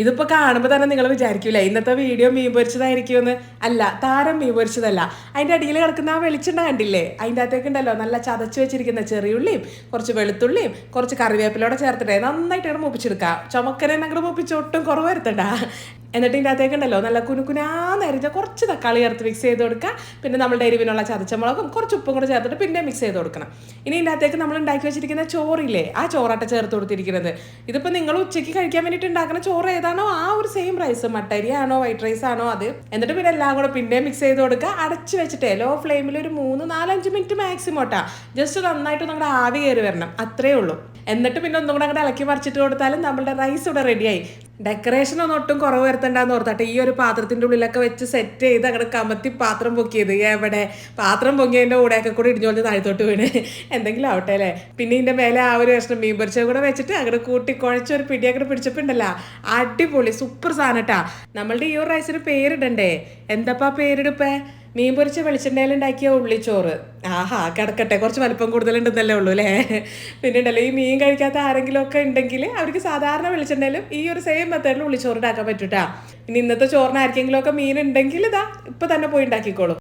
ഇതിപ്പോൾ കാണുമ്പോൾ തന്നെ നിങ്ങൾ വിചാരിക്കൂലേ ഇന്നത്തെ വീഡിയോ മീൻ പൊരിച്ചതായിരിക്കുമെന്ന്. അല്ല താരം മീൻ പൊരിച്ചതല്ല. അതിന്റെ അടിയിൽ കിടക്കുന്ന ആ വെളിച്ചെണ്ണ കണ്ടില്ലേ? അതിന്റെ അകത്തേക്ക് ഉണ്ടല്ലോ നല്ല ചതച്ച് വെച്ചിരിക്കുന്ന ചെറിയുള്ളിയും കുറച്ച് വെളുത്തുള്ളിയും കുറച്ച് കറിവേപ്പിലോടെ ചേർത്തിട്ടേ നന്നായിട്ട് അങ്ങോട്ട് മൂപ്പിച്ചെടുക്കുക ചുമക്കനെ അങ്ങോട്ട് മൂപ്പിച്ച് ഒട്ടും കുറവ് വരുത്തണ്ട. എന്നിട്ട് ഇതിന്റെ അകത്തേക്ക് ഉണ്ടല്ലോ നല്ല കുനുകുനാന്നരിഞ്ഞ കുറച്ച് തക്കാളി ചേർത്ത് മിക്സ് ചെയ്ത് കൊടുക്കുക. പിന്നെ നമ്മൾ എരിവിനുള്ള ചതച്ചമുളകും കുറച്ച് ഉപ്പും കൂടെ ചേർത്തിട്ട് പിന്നെ മിക്സ് ചെയ്ത് കൊടുക്കണം. ഇനി ഇതിന്റെ അകത്തേക്ക് നമ്മൾ ഉണ്ടാക്കി വെച്ചിരിക്കുന്ന ചോറില്ലേ ആ ചോറാട്ട ചേർത്ത് കൊടുത്തിരിക്കുന്നത്. ഇതിപ്പോൾ നിങ്ങൾ ഉച്ചയ്ക്ക് കഴിക്കാൻ വേണ്ടിയിട്ട് ഉണ്ടാക്കുന്ന ചോറ് ഏതാണോ ആ ഒരു സെയിം റൈസ് മട്ടരി വൈറ്റ് റൈസ് ആണോ അത്. എന്നിട്ട് പിന്നെ എല്ലാം കൂടെ പിന്നെ മിക്സ് ചെയ്ത് കൊടുക്കുക. അടച്ച് വെച്ചിട്ട് ലോ ഫ്ലെയിമിൽ ഒരു മൂന്ന് നാലഞ്ച് മിനിറ്റ് മാക്സിമം ഇട്ടാ. ജസ്റ്റ് നന്നായിട്ട് നമ്മുടെ ആവി കയറി വരണം. അത്രേ ഉള്ളൂ. എന്നിട്ട് പിന്നെ ഒന്നും കൂടെ അങ്ങോട്ട് ഇളക്കി മറിച്ചിട്ട് കൊടുത്താലും നമ്മളുടെ റൈസ് ഇവിടെ റെഡിയായി ഡെക്കറേഷൻ ഒന്നും ഒട്ടും കുറവ് വരുത്തണ്ടെന്ന് ഓർത്താട്ടെ. ഈ ഒരു പാത്രത്തിന്റെ ഉള്ളിലൊക്കെ വെച്ച് സെറ്റ് ചെയ്ത് അങ്ങോട്ട് കമത്തി പാത്രം പൊക്കിയത്. എവിടെ? പാത്രം പൊങ്ങിയതിന്റെ കൂടെയൊക്കെ കൂടി ഇടിഞ്ഞോളി താഴത്തോട്ട് വീണ്. എന്തെങ്കിലും ആവട്ടെ അല്ലേ? പിന്നെ ഇതിന്റെ മേലെ ആ ഒരു കഷ്ണം മീൻ പൊരിച്ചത് കൂടെ വെച്ചിട്ട് അങ്ങോട്ട് കൂട്ടി കുഴച്ച ഒരു പിടി അങ്ങോട്ട് പിടിച്ചപ്പോണ്ടല്ലോ അടിപൊളി സൂപ്പർ സാധനം കേട്ടാ നമ്മളുടെ ഈ ഒരു റൈസിന് പേരിടണ്ടേ? എന്താപ്പാ പേരിടിപ്പേ? മീൻ പൊരിച്ച വെളിച്ചെണ്ണയിൽ ഉണ്ടാക്കിയ ഉള്ളിച്ചോറ്. ആഹാ കിടക്കട്ടെ. കുറച്ച് വലിപ്പം കൂടുതലുണ്ടെന്നല്ലേ ഉള്ളൂ അല്ലേ? പിന്നെ ഉണ്ടല്ലോ ഈ മീൻ കഴിക്കാത്ത ആരെങ്കിലും ഒക്കെ ഉണ്ടെങ്കിൽ അവർക്ക് സാധാരണ വെളിച്ചെണ്ണയിലും ഈ ഒരു സെയിം മെത്തേഡിൽ ഉള്ളിച്ചോറ് ഉണ്ടാക്കാൻ പറ്റൂട്ടാ. ഇനി ഇന്നത്തെ ചോറിന് ആർക്കെങ്കിലും ഒക്കെ മീൻ ഉണ്ടെങ്കിൽ ഇതാ ഇപ്പൊ തന്നെ പോയി ഉണ്ടാക്കിക്കോളൂ.